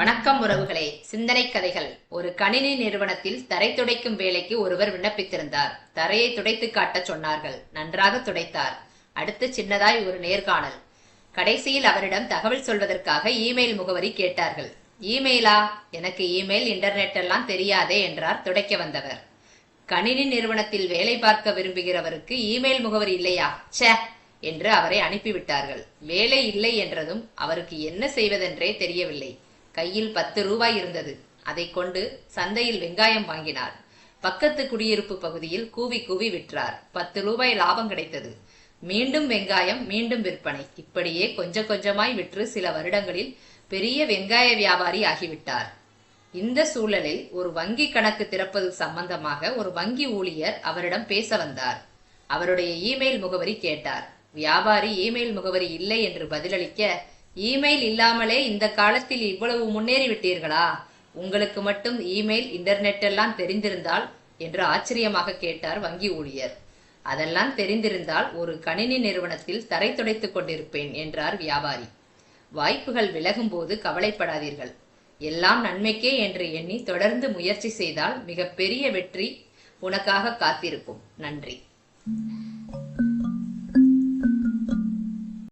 வணக்கம் உறவுகளே. சிந்தனை கதைகள். ஒரு கணினி நிறுவனத்தில் தரை துடைக்கும் வேலைக்கு ஒருவர் விண்ணப்பித்திருந்தார். தரையை துடைத்து காட்டச் சொன்னார்கள். நன்றாக துடைத்தார். அடுத்து சின்னதாய் ஒரு நேர்காணல். கடைசியில் அவரிடம் தகவல் சொல்வதற்காக இமெயில் முகவரி கேட்டார்கள். இமெயிலா? எனக்கு இமெயில் இன்டர்நெட் எல்லாம் தெரியாதே என்றார் துடைக்க வந்தவர். கணினி நிறுவனத்தில் வேலை பார்க்க விரும்புகிறவருக்கு இமெயில் முகவரி இல்லையா? சே என்று அவரை அனுப்பிவிட்டார்கள். வேலை இல்லை என்றதும் அவருக்கு என்ன செய்வதென்றே தெரியவில்லை. கையில் பத்து ரூபாய் இருந்தது. அதை கொண்டு சந்தையில் வெங்காயம் வாங்கினார். பக்கத்து குடியிருப்பு பகுதியில் கூவி கூவி விற்றார். பத்து ரூபாய் லாபம் கிடைத்தது. மீண்டும் வெங்காயம் மீண்டும் விற்பனை. இப்படியே கொஞ்சம் கொஞ்சமாய் விற்று சில வருடங்களில் பெரிய வெங்காய வியாபாரி ஆகிவிட்டார். இந்த சூழலில் ஒரு வங்கி கணக்கு திறப்பது சம்பந்தமாக ஒரு வங்கி ஊழியர் அவரிடம் பேச வந்தார். அவருடைய இமெயில் முகவரி கேட்டார். வியாபாரி இமெயில் முகவரி இல்லை என்று பதிலளிக்க இமெயில் இல்லாமலே இந்த காலத்தில் இவ்வளவு முன்னேறி விட்டீர்களா உங்களுக்கு மட்டும் இமெயில் இன்டர்நெட் எல்லாம் தெரிந்திருந்தால் என்று ஆச்சரியமாக கேட்டார் வங்கி ஊழியர். அதெல்லாம் தெரிந்திருந்தால் ஒரு கணினி நிறுவனத்தில் தரை துடைத்துக் கொண்டிருப்பேன் என்றார் வியாபாரி. வாய்ப்புகள் விலகும் போது கவலைப்படாதீர்கள். எல்லாம் நன்மைக்கே என்று எண்ணி தொடர்ந்து முயற்சி செய்தால் மிகப்பெரிய வெற்றி உனக்காக காத்திருக்கும். நன்றி.